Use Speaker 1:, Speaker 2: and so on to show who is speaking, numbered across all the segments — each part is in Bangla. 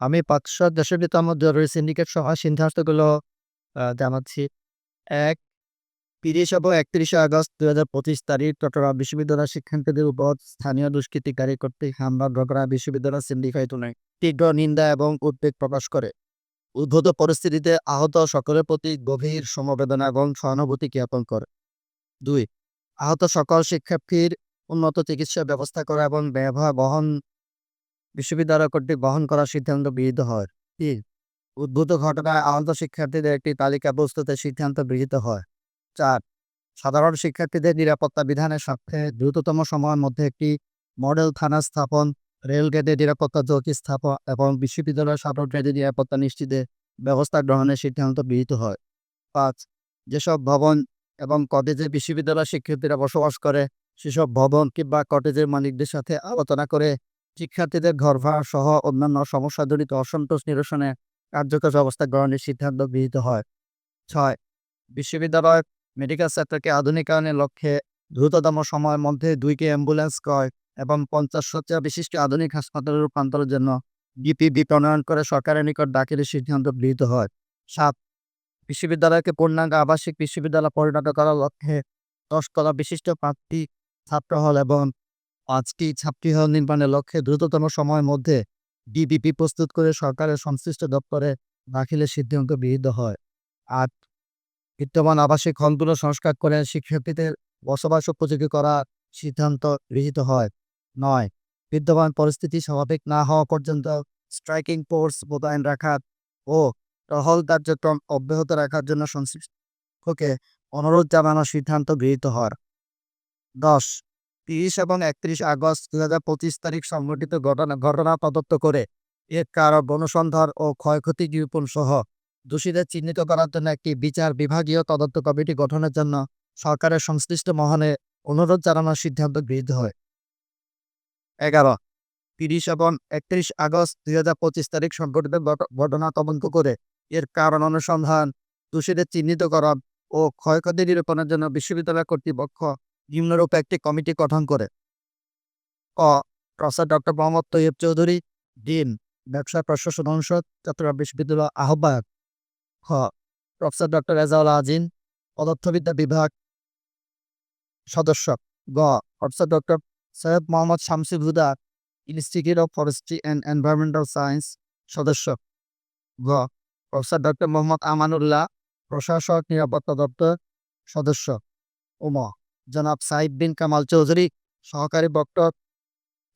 Speaker 1: আমি পাঁচশো দেশের ভিতর আমার জরুরি সিন্ডিকেট সহ সিদ্ধান্তগুলো জানাচ্ছি। এক, তিরিশ এবং একত্রিশে আগস্ট দুই হাজার পঁচিশ তারিখ, চট্টগ্রাম বিশ্ববিদ্যালয় শিক্ষার্থীদের উপর স্থানীয় দুষ্কৃতিকারী কর্তৃক হামলা ঢোকরা বিশ্ববিদ্যালয় সিন্ডিকেট তীব্র নিন্দা এবং উদ্বেগ প্রকাশ করে। উদ্ভূত পরিস্থিতিতে আহত সকলের প্রতি গভীর সমবেদনা এবং সহানুভূতি জ্ঞাপন করে। দুই, আহত সকল শিক্ষার্থীর উন্নত চিকিৎসা ব্যবস্থা করা এবং ব্যবহার বহন বিশ্ববিদ্যালয় কর্তৃক বহন করার সিদ্ধান্ত গৃহীত হয়। তিন, উদ্ভূত ঘটনায় আহত শিক্ষার্থীদের একটি তালিকা প্রস্তুতের সিদ্ধান্ত গৃহীত হয়। চার, সাধারণ শিক্ষার্থীদের নিরাপত্তা বিধানের স্বার্থে দ্রুততম সময়ের মধ্যে একটি মডেল থানা স্থাপন রেলগেটের নিরাপত্তা চৌকি স্থাপন এবং বিশ্ববিদ্যালয়ের সাধারণ ট্রেনের নিরাপত্তা নিশ্চিতে ব্যবস্থা গ্রহণের সিদ্ধান্ত গৃহীত হয়। পাঁচ, যেসব ভবন এবং কটেজে বিশ্ববিদ্যালয় শিক্ষার্থীরা বসবাস করে, সেসব ভবন কিংবা কটেজের মালিকদের সাথে আলোচনা করে শিক্ষার্থীদের ঘর ভাড়া সহ অন্যান্য সমস্যাজনিত অসন্তোষ নিরসনে কার্যকর ব্যবস্থা গ্রহণের সিদ্ধান্ত গৃহীত হয়। ছয়, বিশ্ববিদ্যালয় মেডিকেল সেক্টরকে আধুনিকায়নের লক্ষ্যে দ্রুততম সময়ের মধ্যে দুইটি অ্যাম্বুলেন্স ক্রয় এবং পঞ্চাশ শয্যা বিশিষ্ট আধুনিক হাসপাতালের রূপান্তরের জন্য ডিপিবি প্রণয়ন করে সরকারের নিকট দাখিলের সিদ্ধান্ত গৃহীত হয়। সাত, বিশ্ববিদ্যালয়কে পূর্ণাঙ্গ আবাসিক বিশ্ববিদ্যালয় পরিণত করার লক্ষ্যে দশতলা বিশিষ্ট পাঁচটি ছাত্র হল এবং পাঁচটি ছাত্রী হল নির্মাণের লক্ষ্যে দ্রুততম সময়ের মধ্যে ডিপিপি প্রস্তুত করে সরকারের সংশ্লিষ্ট দপ্তরে দাখিলের সিদ্ধান্ত গৃহীত হয়। আট, বিদ্যমান আবাসিক হলগুলো সংস্কার করে শিক্ষার্থীদের বসবাস উপযোগী করার সিদ্ধান্ত গৃহীত হয়। নয়, বিদ্যমান পরিস্থিতি স্বাভাবিক না হওয়া পর্যন্ত স্ট্রাইকিং ফোর্স মোতায়েন রাখার ও টহল কার্যক্রম অব্যাহত রাখার জন্য সংশ্লিষ্টকে অনুরোধ জানানোর সিদ্ধান্ত গৃহীত হয়। দশ তিরিশ এবং একত্রিশ আগস্ট দুই হাজার পঁচিশ তারিখ সংঘটিত ঘটনা ঘটনা তদন্ত করে এর কারণ অনুসন্ধান ও ক্ষয়ক্ষতি নিরূপণ সহ দোষীদের চিহ্নিত করার জন্য একটি বিচার বিভাগীয় তদন্ত কমিটি গঠনের জন্য সরকারের সংশ্লিষ্ট মহানে অনুরোধ জানানোর সিদ্ধান্ত গৃহীত হয়। এগারো, তিরিশ এবং একত্রিশ আগস্ট দুই হাজার পঁচিশ তারিখ সংঘটিত ঘট- ঘটনা তদন্ত করে এর কারণ অনুসন্ধান, দোষীদের চিহ্নিতকরণ ও ক্ষয়ক্ষতি নিরূপণের জন্য বিশ্ববিদ্যালয় কর্তৃপক্ষ নিম্নরূপ একটি কমিটি গঠন করে। ক, professor doctor Mohammad Taiyab Chowdhury, dean ব্যবসা প্রশাসন অনুষদ, চট্টগ্রাম বিশ্ববিদ্যালয় আহ্বায়ক। খ, প্রফেসর ডক্টর রেজাউল আজিন পদার্থবিদ্যা বিভাগ সদস্য। গ, professor doctor Syed Mohammad Shamsi Huda, institute of forestry and environmental science সদস্য। গ প্রফেসর ডক্টর মোহাম্মদ আমানুল্লাহ, প্রশাসক নিরাপত্তা দপ্তর সদস্য। ওম জনাব সাইদ বিন কামাল চৌধুরী, সহকারী বক্তক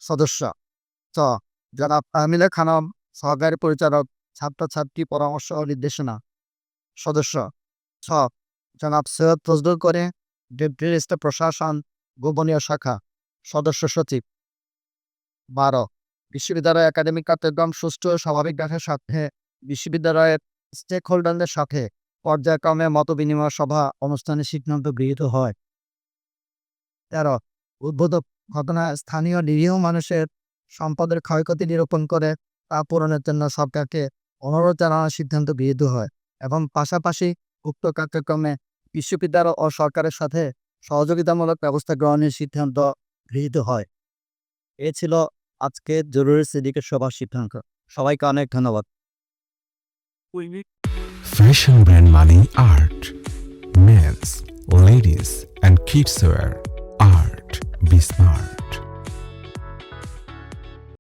Speaker 1: সদস্য। চ, জনাব আহমিলা খানম, সহকারী পরিচালক, ছাত্রছাত্রী পরামর্শ ও নির্দেশনা। সদস্য, ছ, জনাব সৈয়দ ফজলুল করে ডেপুটি প্রশাসন, গোপনীয় শাখা। সদস্য সচিব। বারো, বিশ্ববিদ্যালয় একাডেমিক কার্যক্রম সুষ্ঠু ও স্বাভাবিক রাখার সাথে বিশ্ববিদ্যালয়ের স্টেক হোল্ডারদের সাথে পর্যায়ক্রমে মত বিনিময় সভা অনুষ্ঠানে সিদ্ধান্ত গৃহীত হয়। তেরো। উদ্ভূত ঘটনায় স্থানীয় নিরীহ মানুষের সম্পদের ক্ষয়ক্ষতি নিরূপণ করে তা পূরণের জন্য সরকারকে অনুরোধ জানানোর সিদ্ধান্ত গৃহীত হয় এবং পাশাপাশি উক্ত কার্যক্রমে বিশ্ববিদ্যালয় ও সরকারের সাথে সহযোগিতামূলক ব্যবস্থা গ্রহণের সিদ্ধান্ত গৃহীত হয়। এ ছিল আজকে জরুরি সিন্ডিকেট সভার সিদ্ধান্ত। সবাইকে অনেক ধন্যবাদ।
Speaker 2: Fashion brand money art. Men's, ladies, and kids wear be smart.